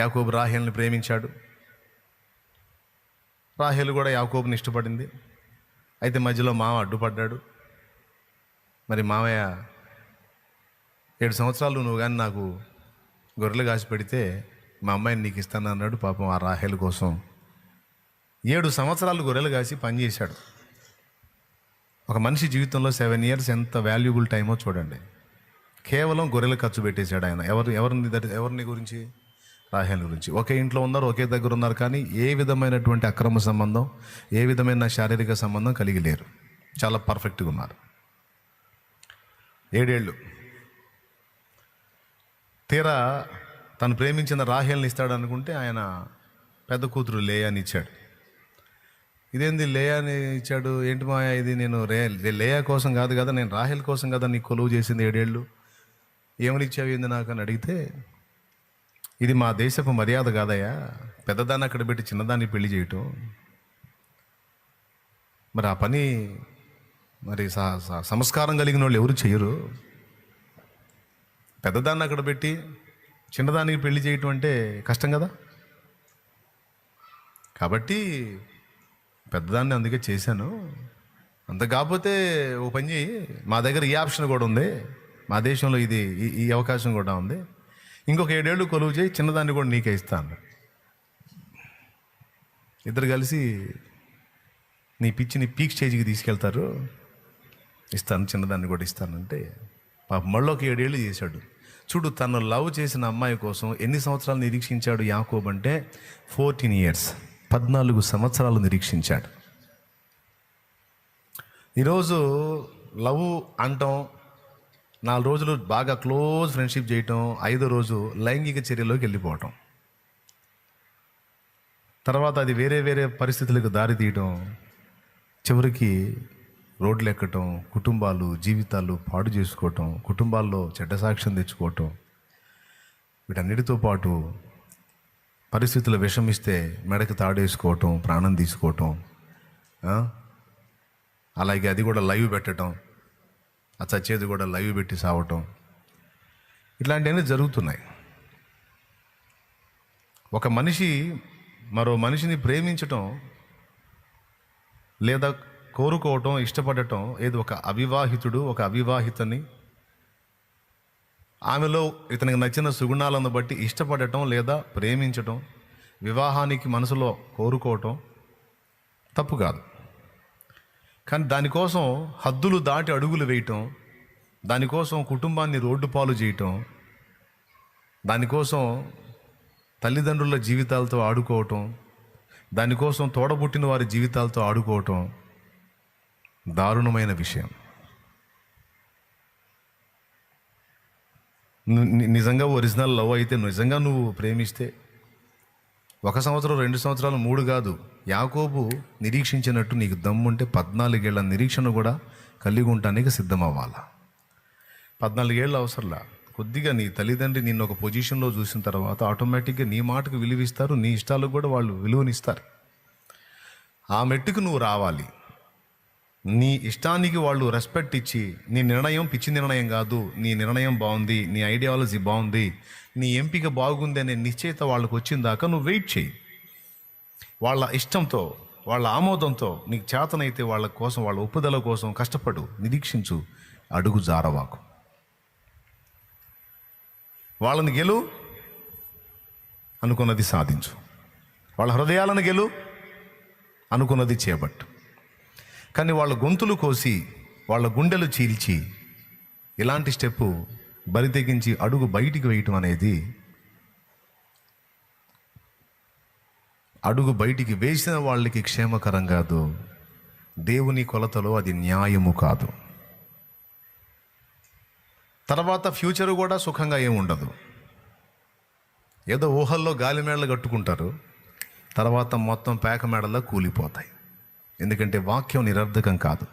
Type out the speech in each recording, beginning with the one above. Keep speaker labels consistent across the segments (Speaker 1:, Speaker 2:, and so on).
Speaker 1: యాకోబు రాహేల్ని ప్రేమించాడు. రాహేలు కూడా యాకోబుని ఇష్టపడింది. అయితే మధ్యలో మామ అడ్డుపడ్డాడు. మరి మామయ్య ఏడు సంవత్సరాలు నువ్వు కానీ నాకు గొర్రెలు కాసి పెడితే మా అమ్మాయిని నీకు ఇస్తాను అన్నాడు పాపం ఆ రాహేలు కోసం. ఏడు సంవత్సరాలు గొర్రెలు కాసి పనిచేశాడు ఒక మనిషి జీవితంలో సెవెన్ ఇయర్స్ ఎంత వాల్యుబుల్ టైమో చూడండి. కేవలం గొర్రెలు ఖర్చు పెట్టేశాడు ఆయన. ఎవరు ఎవరిని ఎవరిని గురించి? రాహేల్ గురించి. ఒకే ఇంట్లో ఉన్నారు ఒకే దగ్గర ఉన్నారు కానీ ఏ విధమైనటువంటి అక్రమ సంబంధం ఏ విధమైన శారీరక సంబంధం కలిగి లేరు. చాలా పర్ఫెక్ట్గా ఉన్నారు. ఏడేళ్ళు. తీరా తను ప్రేమించిన రాహేల్ని ఇస్తాడు అనుకుంటే ఆయన పెద్ద కూతురు లేయాని ఇచ్చాడు. ఇదేంది లేయాని ఇచ్చాడు? ఏంటి మా ఇది? నేను రే లేయా కోసం కాదు కదా నేను రాహేల్ కోసం కదా నీకు కొలువు చేసింది ఏడేళ్ళు? ఏమని ఇచ్చావు ఏంది నాకు అని అడిగితే ఇది మా దేశపు మర్యాద కాదయ్యా. పెద్దదాన్ని అక్కడ పెట్టి చిన్నదాన్ని పెళ్ళి చేయటం. మరి ఆ పని మరి సంస్కారం కలిగిన వాళ్ళు ఎవరు చేయరు. పెద్దదాన్ని అక్కడ పెట్టి చిన్నదానికి పెళ్ళి చేయటం అంటే కష్టం కదా. కాబట్టి పెద్దదాన్ని అందుకే చేశాను. అంత కాకపోతే ఓ పని చేయి. మా దగ్గర ఈ ఆప్షన్ కూడా ఉంది. మా దేశంలో ఇది ఈ- ఈ అవకాశం కూడా ఉంది. ఇంకొక ఏడేళ్ళు కొలువు చేయి చిన్నదాన్ని కూడా నీకే ఇస్తాను ఇద్దరు కలిసి నీ పిచ్చిని పీక్ స్టేజ్కి తీసుకెళ్తారు. ఇస్తాను చిన్నదాన్ని కూడా ఇస్తానంటే పాప మళ్ళీ ఒక ఏడేళ్ళు చేశాడు. చూడు తను లవ్ చేసిన అమ్మాయి కోసం ఎన్ని సంవత్సరాలు నిరీక్షించాడు యాకోబ్ అంటే ఫోర్టీన్ ఇయర్స్ పద్నాలుగు సంవత్సరాలు నిరీక్షించాడు. ఈరోజు లవ్ అంటాం నాలుగు రోజులు బాగా క్లోజ్ ఫ్రెండ్షిప్ చేయటం ఐదో రోజు లైంగిక చర్యలోకి వెళ్ళిపోవటం. తర్వాత అది వేరే వేరే పరిస్థితులకు దారి తీయటం చివరికి రోడ్లు ఎక్కటం కుటుంబాలు జీవితాలు పాడు చేసుకోవటం కుటుంబాల్లో చెడ్డ సాక్ష్యం తెచ్చుకోవటం. వీటన్నిటితో పాటు పరిస్థితులు విషమిస్తే మెడకు తాడేసుకోవటం ప్రాణం తీసుకోవటం అలాగే అది కూడా లైవ్ పెట్టడం ఆ చచ్చేది కూడా లైవ్ పెట్టి సావటం. ఇట్లాంటివన్నీ జరుగుతున్నాయి. ఒక మనిషి మరో మనిషిని ప్రేమించటం లేదా కోరుకోవటం ఇష్టపడటం ఏది ఒక అవివాహితుడు ఒక అవివాహితని ఆమెలో ఇతనికి నచ్చిన సుగుణాలను బట్టి ఇష్టపడటం లేదా ప్రేమించటం వివాహానికి మనసులో కోరుకోవటం తప్పు కాదు. కానీ దానికోసం హద్దులు దాటి అడుగులు వేయటం దానికోసం కుటుంబాన్ని రోడ్డు పాలు చేయటం దానికోసం తల్లిదండ్రుల జీవితాలతో ఆడుకోవటం దానికోసం తోడబుట్టిన వారి జీవితాలతో ఆడుకోవటం దారుణమైన విషయం. నిజంగా ఒరిజినల్ లవ్ అయితే నిజంగా నువ్వు ప్రేమిస్తే ఒక సంవత్సరం రెండు సంవత్సరాలు మూడు కాదు. యాకోబు నిరీక్షించినట్టు నీకు దమ్ముంటే పద్నాలుగేళ్ళ నిరీక్షణ కూడా కలిగి ఉండటానికి సిద్ధమవ్వాలా. పద్నాలుగేళ్ళ పద్నాలుగేళ్ళు అవసరంలా. కొద్దిగా నీ తల్లిదండ్రి నిన్ను ఒక పొజిషన్లో చూసిన తర్వాత ఆటోమేటిక్గా నీ మాటకు విలువిస్తారు నీ ఇష్టాలకు కూడా వాళ్ళు విలువనిస్తారు. ఆ మెట్టుకు నువ్వు రావాలి. నీ ఇష్టానికి వాళ్ళు రెస్పెక్ట్ ఇచ్చి నీ నిర్ణయం పిచ్చి నిర్ణయం కాదు నీ నిర్ణయం బాగుంది నీ ఐడియాలజీ బాగుంది నీ ఎంపిక బాగుంది అనే నిశ్చయిత వాళ్ళకు వచ్చిన దాకా నువ్వు వెయిట్ చేయి. వాళ్ళ ఇష్టంతో వాళ్ళ ఆమోదంతో నీకు చేతనైతే వాళ్ళ కోసం వాళ్ళ ఒప్పుదల కోసం కష్టపడు నిరీక్షించు అడుగు జారవాకు. వాళ్ళని గెలు అనుకున్నది సాధించు. వాళ్ళ హృదయాలను గెలు అనుకున్నది చేపట్టు. కానీ వాళ్ళ గొంతులు కోసి వాళ్ళ గుండెలు చీల్చి ఇలాంటి స్టెప్పు బరి తెగించి అడుగు బయటికి వేయటం అనేది అడుగు బయటికి వేసిన వాళ్ళకి క్షేమకరం కాదు. దేవుని కొలతలో అది న్యాయము కాదు. తర్వాత ఫ్యూచర్ కూడా సుఖంగా ఏమి ఉండదు. ఏదో ఊహల్లో గాలి మేడలు కట్టుకుంటారు. తర్వాత మొత్తం పేక మేడల్లో కూలిపోతాయి. ఎందుకంటే వాక్యం నిరర్ధకం కాదు.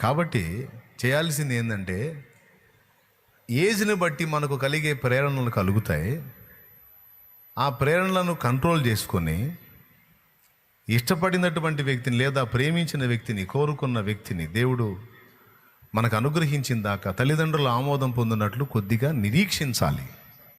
Speaker 1: కాబట్టి చేయాల్సింది ఏంటంటే ఏజ్ని బట్టి మనకు కలిగే ప్రేరణలు కలుగుతాయి. ఆ ప్రేరణలను కంట్రోల్ చేసుకొని ఇష్టపడినటువంటి వ్యక్తిని లేదా ప్రేమించిన వ్యక్తిని కోరుకున్న వ్యక్తిని దేవుడు మనకు అనుగ్రహించిన దాకా తల్లిదండ్రుల ఆమోదం పొందినట్లు కొద్దిగా నిరీక్షించాలి.